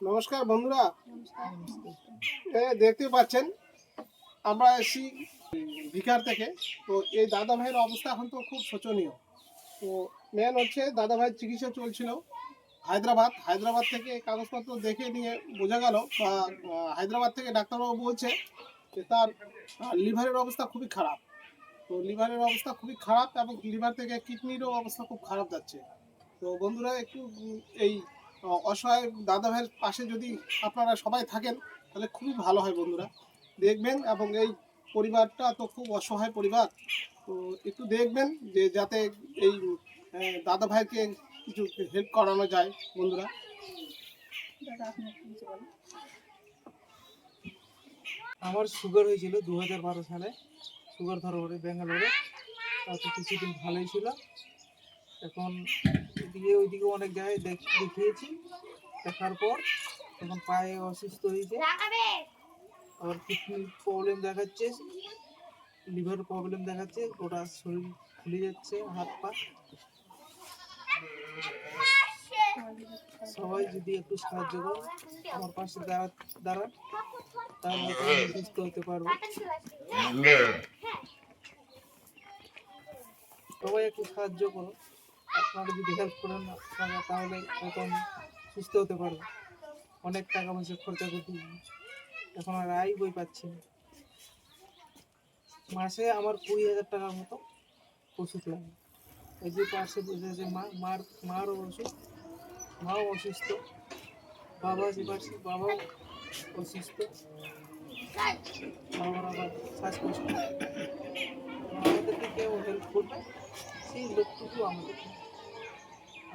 নমস্কার বন্ধুরা। এ দেখতে পাচ্ছেন আমরা এসি ভিকার থেকে। তো এই দাদা ভাইয়ের অবস্থা এখন তো খুব শোচনীয়। তো মেন হচ্ছে দাদা ভাইয়ের চিকিৎসা চলছিল হায়দ্রাবাদ। হায়দ্রাবাদ থেকে কাগজপত্র দেখে নিয়ে বোঝা গেল বা হায়দ্রাবাদ থেকে ডাক্তারবাবু বলছে যে তার লিভারের অবস্থা খুবই খারাপ। তো লিভারের অবস্থা খুবই খারাপ এবং লিভার থেকে কিডনিরও অবস্থা খুব খারাপ যাচ্ছে। তো বন্ধুরা একটু এই অসহায় দাদা ভাইয়ের পাশে যদি আপনারা সবাই থাকেন তাহলে খুবই ভালো হয় বন্ধুরা। দেখবেন এবং এই পরিবারটা তো খুব অসহায় পরিবার। তো একটু দেখবেন যে যাতে এই দাদা ভাইকে কিছু হেল্প করানো যায় বন্ধুরা। আমার সুগার হয়েছিল দু হাজার বারো সালে। সুগার ধরা পড়ে ব্যাঙ্গালোরে তারপর কিছুদিন ভালোই ছিল। এখন এদিকে ওইদিকে অনেক জায়গায় দেখ- দেখিয়েছি দেখার পর এখন পায়ে অসুস্থ হয়েছে। আবার কিডনির প্রবলেম দেখাচ্ছে লিভার প্রবলেম দেখাচ্ছে গোটা শরীর খুলে যাচ্ছে হাত পা। সবাই যদি একটু সাহায্য করো আমার পাশে দাঁড়া দাঁড়ান তাহলে আমি সুস্থ হতে পারব। সবাই একটু সাহায্য করো। আপনারা যদি হেল্প করেন, আপনারা তাহলে আমি সুস্থ হতে পারব অনেক টাকা পয়সা খরচা করতে। এখন আর আয় বই পাচ্ছি না। মাসে আমার কুড়ি হাজার টাকার মতো ওষুধ লাগে। এই যে পাশে বসে আছে মা, মার মারও ওষুধ। মাও অসুস্থ। বাবা যে পাশে, বাবাও অসুস্থ। বাবার আবার শ্বাসকষ্ট। আমাদেরকে কেউ হেল্প করবে? সেই লোকটুকু আমাদের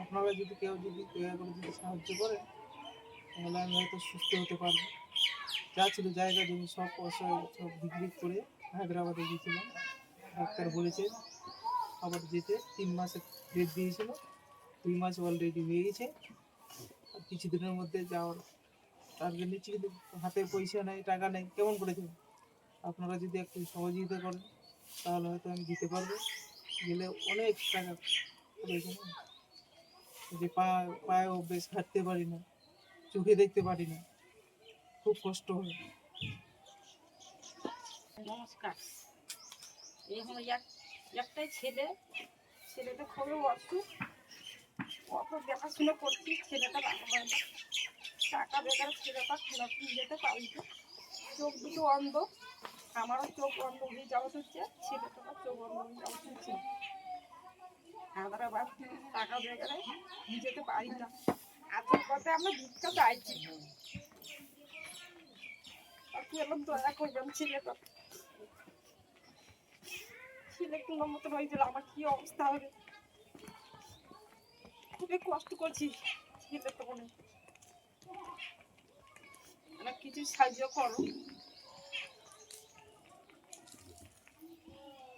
আপনারা যদি কেউ যদি দয়া করে যদি সাহায্য করেন, তাহলে আমি হয়তো সুস্থ হতে পারব। যা ছিল জায়গা, জমি সব অসহায়, সব বিক্রি করে হায়দ্রাবাদে গিয়েছিলাম। ডাক্তার বলেছে আবার যেতে তিন মাসের ডেট দিয়েছিল, দুই মাস অলরেডি হয়ে গেছে। আর কিছুদিনের মধ্যে যাওয়ার টার্গেট নিচ্ছি, কিন্তু হাতে পয়সা নেই, টাকা নেই, কেমন করে দেবো? আপনারা যদি একটু সহযোগিতা করেন, তাহলে হয়তো আমি দিতে পারব। গেলে অনেক টাকা যে পা, পায়ে অভ্যেস হাঁটতে পারি না, চোখে দেখতে পারি না, খুব কষ্ট হয়। নমস্কার। এক, একটাই ছেলে। ছেলেটা খুবই অসুখ অত দেখাশোনা করছি, ছেলেটা টাকা বেকার ছেলেটা নিয়ে যেতে পারি চোখ দুটো অন্ধ। আমারও চোখ অন্ধ হয়ে যাওয়া হচ্ছে, ছেলেটারও চোখ অন্ধ হয়ে যাওয়া হচ্ছে। আমরা টাকা বেকারে নিয়ে যেতে পারি না। আসল কথা আমরা ভিক্ষা চাইছি এরকম দয়া করবেন ছেলেটা। ছেলে কোনো মতন হয়েছিল আমার কি অবস্থা হবে? খুবই কষ্ট করছি ছেলে তো মনে কিছু সাহায্য করো।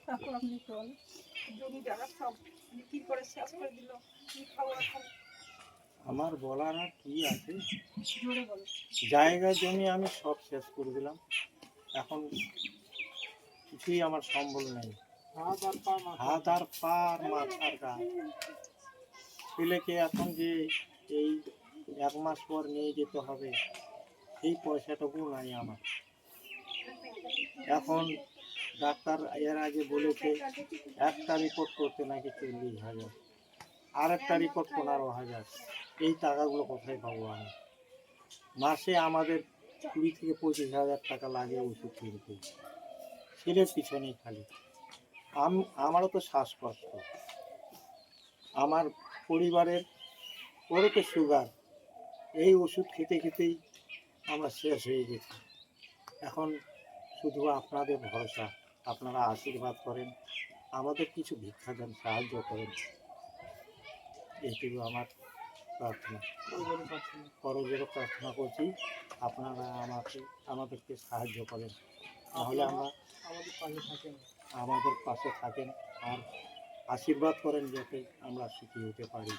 তারপর আপনি বল জমি জায়গা সব বিক্রি করে শেষ করে দিল কি খাব এখন? আমার বলার আর কি আছে? জোরে বলো। জায়গা জমি আমি সব শেষ করে দিলাম। এখন কিছুই আমার সম্বল নেই। হাত আর পা আর মাথার গা। ছেলেকে এখন যে এই এক মাস পর নিয়ে যেতে হবে? এই পয়সাটুকু নাই আমার। এখন ডাক্তার এর আগে বলেছে, একটা রিপোর্ট করতে নাকি চল্লিশ হাজার। আর একটা রিপোর্ট পনেরো হাজার। এই টাকাগুলো কোথায় পাবো আমি? মাসে আমাদের কুড়ি থেকে পঁচিশ হাজার টাকা লাগে ওষুধ কিনতে। ছেলের পিছনেই খালি। আমি, আমারও তো শ্বাসকষ্ট। আমার পরিবারের ওরও তো সুগার এই ওষুধ খেতে খেতেই আমরা শেষ হয়ে গেছি। এখন শুধু আপনাদের ভরসা। আপনারা আশীর্বাদ করেন আমাদের কিছু ভিক্ষা দেন সাহায্য করেন। এইটুকু আমার প্রার্থনা। পাচ্ছি প্রার্থনা করছি আপনারা আমাকে আমাদেরকে সাহায্য করেন। তাহলে আমরা আমাদের পাশে থাকেন আমাদের পাশে থাকেন আর আশীর্বাদ করেন যাতে আমরা সুখী হতে পারি।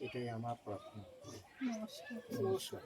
এটাই আমার প্রার্থনা। নমস্কার। নমস্কার।